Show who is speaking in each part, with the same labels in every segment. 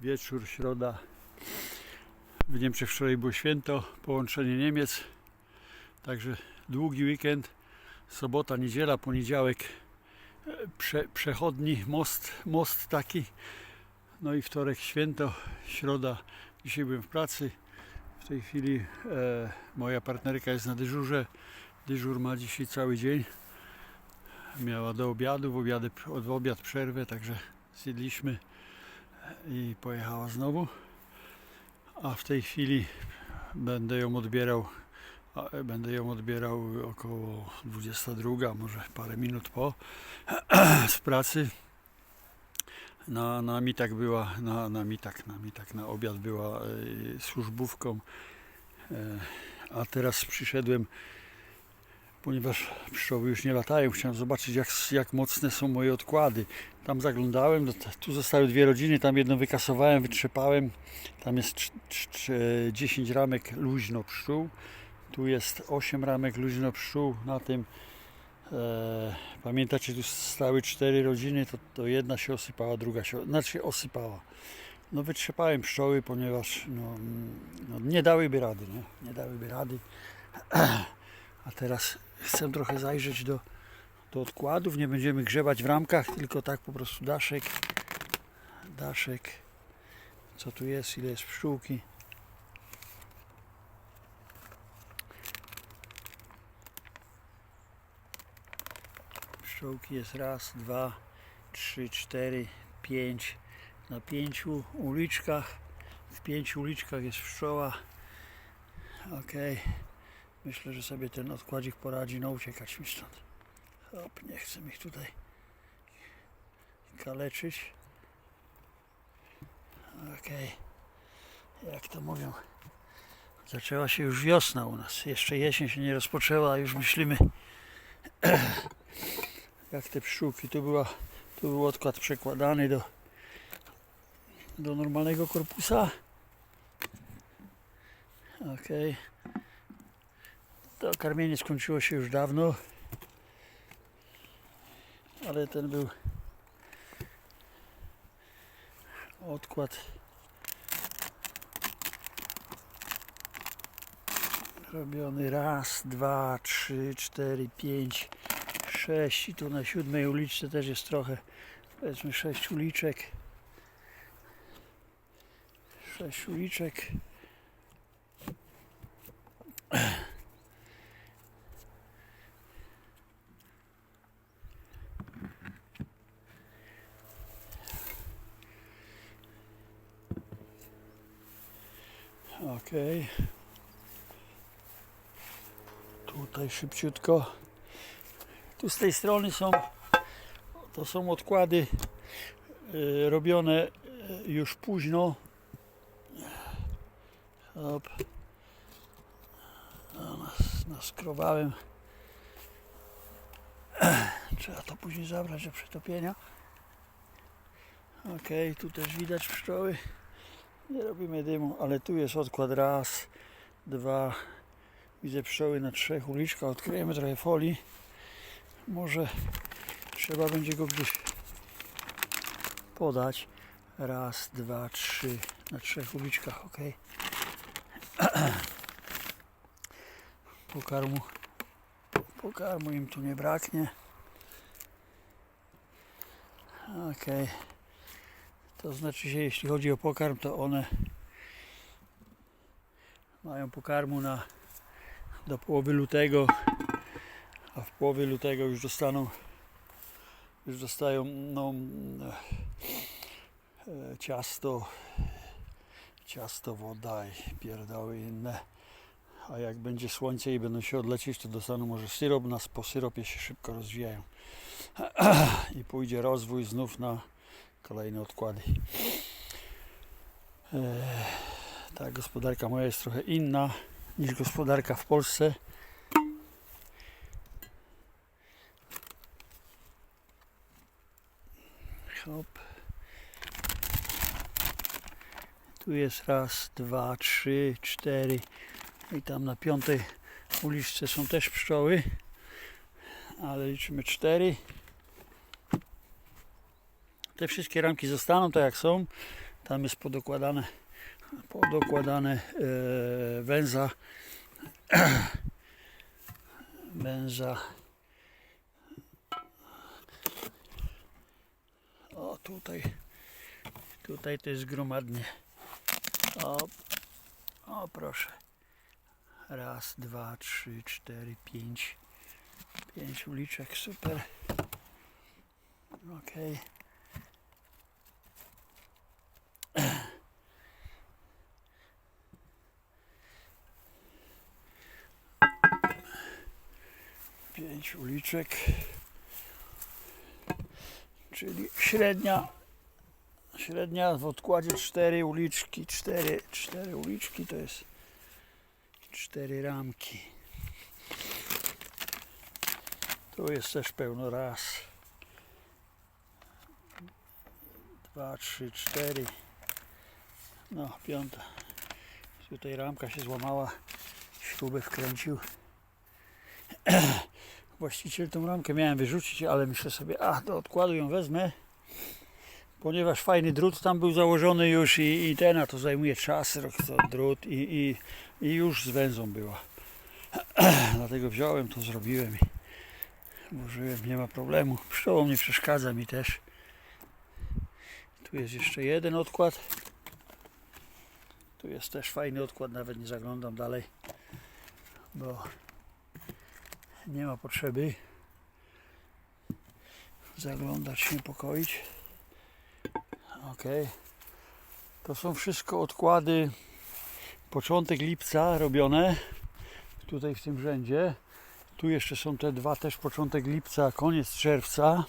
Speaker 1: wieczór, środa. W Niemczech wczoraj było święto, połączenie Niemiec. Także długi weekend, sobota, niedziela, poniedziałek, prze, przechodni, most, most taki. No i wtorek święto, środa. Dzisiaj byłem w pracy. W tej chwili e, moja partnerka jest na dyżurze. Dyżur ma dzisiaj cały dzień. Miała do obiadu, w obiady, od obiad przerwę, także zjedliśmy i pojechała znowu. A w tej chwili będę ją odbierał. e, Będę ją odbierał około 22, może parę minut po z pracy. Na, na mitak była, na, na mitak, na mitak, na obiad była e, służbówką. E, a teraz przyszedłem, ponieważ pszczoły już nie latają, chciałem zobaczyć jak, jak mocne są moje odkłady. Tam zaglądałem, no tu zostały dwie rodziny, tam jedną wykasowałem, wytrzepałem. Tam jest cz- cz- cz- 10 ramek luźno pszczół. Tu jest 8 ramek luźno pszczół. Na tym e, pamiętacie, tu stały cztery rodziny, to, to jedna się osypała, druga się, znaczy osypała. No wytrzepałem pszczoły, ponieważ no, mm, no, nie dałyby rady, nie? nie dałyby rady. A teraz chcę trochę zajrzeć do, do odkładów. Nie będziemy grzebać w ramkach, tylko tak po prostu daszek. Daszek. Co tu jest? Ile jest pszczółki? Pszczółki jest raz, dwa, trzy, cztery, pięć. Na pięciu uliczkach. W pięciu uliczkach jest pszczoła. Okej. Myślę, że sobie ten odkładzik poradzi. No uciekać mi stąd. Hop, nie chcę ich tutaj kaleczyć. Okej. Jak to mówią? Zaczęła się już wiosna u nas. Jeszcze jesień się nie rozpoczęła, a już myślimy jak te pszczółki. Tu, była, tu był odkład przekładany do, do normalnego korpusa. Okej. To karmienie skończyło się już dawno. Ale ten był odkład robiony. Raz, dwa, trzy, cztery, pięć, sześć. I tu na siódmej uliczce też jest trochę powiedzmy sześć uliczek. Sześć uliczek Okej. Tutaj szybciutko. Tu z tej strony są to są odkłady y, robione y, już późno. Hop. No, nas, naskrobałem. Trzeba to później zabrać do przetopienia. Ok, tu też widać pszczoły. Nie robimy dymu, ale tu jest odkład raz, dwa. Widzę pszczoły na trzech uliczkach. Odkryjemy trochę folii. Może trzeba będzie go gdzieś podać. Raz, dwa, trzy. Na trzech uliczkach, ok. Pokarmu, pokarmu im tu nie braknie. Ok. To znaczy się, jeśli chodzi o pokarm, to one mają pokarmu na do połowy lutego, a w połowie lutego już dostaną już dostają no, e, ciasto ciasto, woda i pierdoły inne. A jak będzie słońce i będą się odlecieć to dostaną może syrop, nas po syropie się szybko rozwijają. I pójdzie rozwój znów na kolejne odkłady. E, ta gospodarka moja jest trochę inna niż gospodarka w Polsce. Hop. Tu jest raz, dwa, trzy, cztery i tam na piątej uliczce są też pszczoły, ale liczymy cztery. Te wszystkie ramki zostaną tak jak są. Tam jest podokładane, podokładane e, węza. węza. O tutaj, tutaj to jest gromadnie. O, o proszę. Raz, dwa, trzy, cztery, pięć. Pięć uliczek, super. Okej. Pięć uliczek. Czyli średnia średnia w odkładzie cztery uliczki, cztery, cztery uliczki to jest cztery ramki. Tu jest też pełno raz. Dwa, trzy, cztery. No, piąta. Tutaj ramka się złamała. Śrubę wkręcił. Właściciel tą ramkę miałem wyrzucić, ale myślę sobie, a do odkładu ją wezmę. Ponieważ fajny drut tam był założony już i, i ten, a to zajmuje czas, rok to drut i, i, i już z węzą była. Dlatego wziąłem, to zrobiłem i włożyłem, nie ma problemu. Pszczołom nie przeszkadza mi też. Tu jest jeszcze jeden odkład. Tu jest też fajny odkład, nawet nie zaglądam dalej, bo nie ma potrzeby zaglądać, się niepokoić. Ok. To są wszystko odkłady początek lipca robione. Tutaj w tym rzędzie. Tu jeszcze są te dwa też początek lipca, koniec czerwca.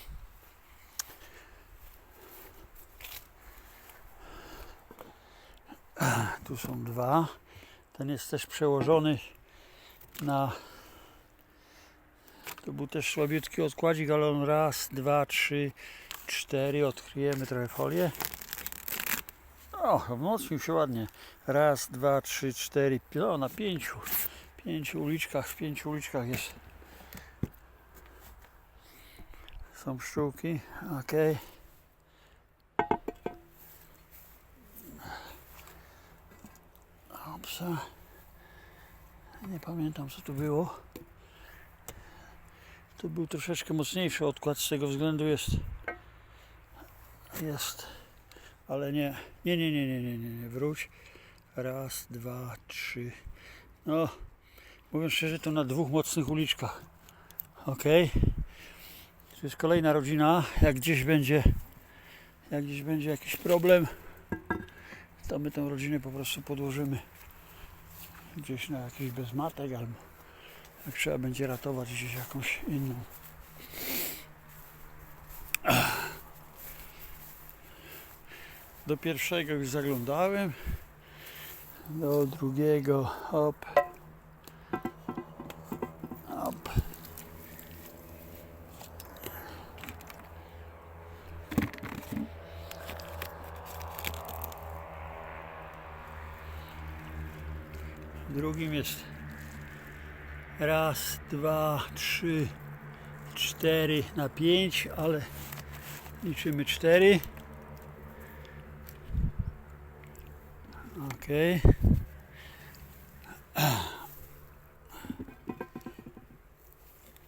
Speaker 1: Tu są dwa. Ten jest też przełożony na. To był też słabiutki odkładzik, ale on raz, dwa, trzy, cztery. Odkryjemy trochę folię. O, wzmocnił się ładnie. Raz, dwa, trzy, cztery. No, na pięciu. Pięciu uliczkach, w pięciu uliczkach jest. Są pszczółki. Okej. Opsa. Nie pamiętam co tu było. Tu był troszeczkę mocniejszy odkład z tego względu jest. Jest. Ale nie. Nie, nie, nie, nie, nie, nie, nie. Wróć. Raz, dwa, trzy. No, mówiąc szczerze, to na dwóch mocnych uliczkach. Ok. Tu jest kolejna rodzina. Jak gdzieś będzie, jak gdzieś będzie jakiś problem, to my tę rodzinę po prostu podłożymy gdzieś na jakiś bezmatek albo jak trzeba będzie ratować gdzieś jakąś inną. Do pierwszego już zaglądałem. Do drugiego hop. Drugim jest raz, dwa, trzy, cztery na pięć, ale liczymy cztery. Okej.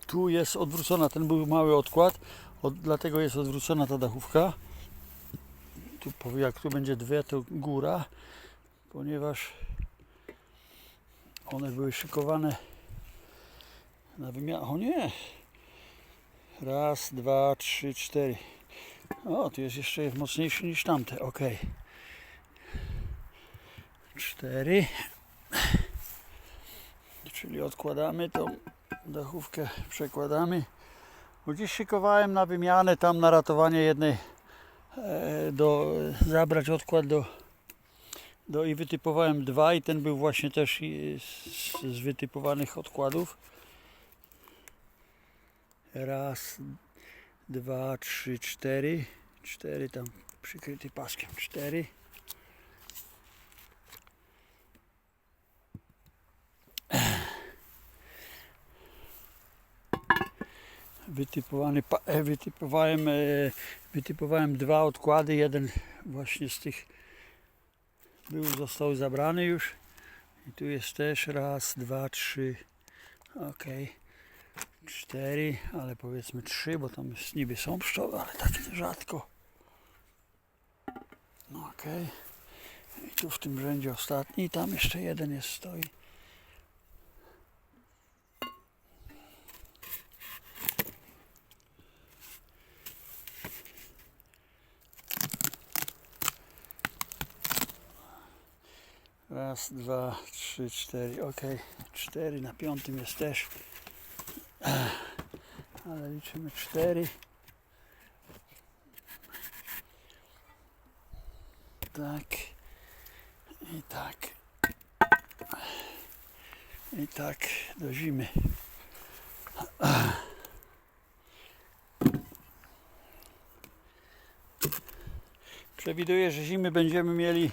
Speaker 1: Tu jest odwrócona, ten był mały odkład, od, dlatego jest odwrócona ta dachówka. Tu jak tu będzie dwie, to góra, ponieważ one były szykowane na wymianę. O nie! Raz, dwa, trzy, cztery. O, tu jest jeszcze mocniejszy niż tamte. Ok. Cztery. Czyli odkładamy tą dachówkę, przekładamy. Bo Gdzieś szykowałem na wymianę, tam na ratowanie jednej, e, do, zabrać odkład do, do i wytypowałem dwa i ten był właśnie też z, z wytypowanych odkładów. Raz, dwa, trzy, cztery. Cztery tam przykryty paskiem. Cztery. Wytypowany, e, wytypowałem, e, wytypowałem dwa odkłady. Jeden właśnie z tych był, został zabrany już. I tu jest też raz, dwa, trzy. Ok. Cztery, ale powiedzmy trzy, bo tam jest, niby są pszczoły, ale tak rzadko. No ok. I tu w tym rzędzie ostatni, tam jeszcze jeden jest stoi. Raz, dwa, trzy, cztery. Ok, cztery na piątym jest też. Ale liczymy cztery. Tak. I tak. I tak do zimy. Przewiduję, że zimy będziemy mieli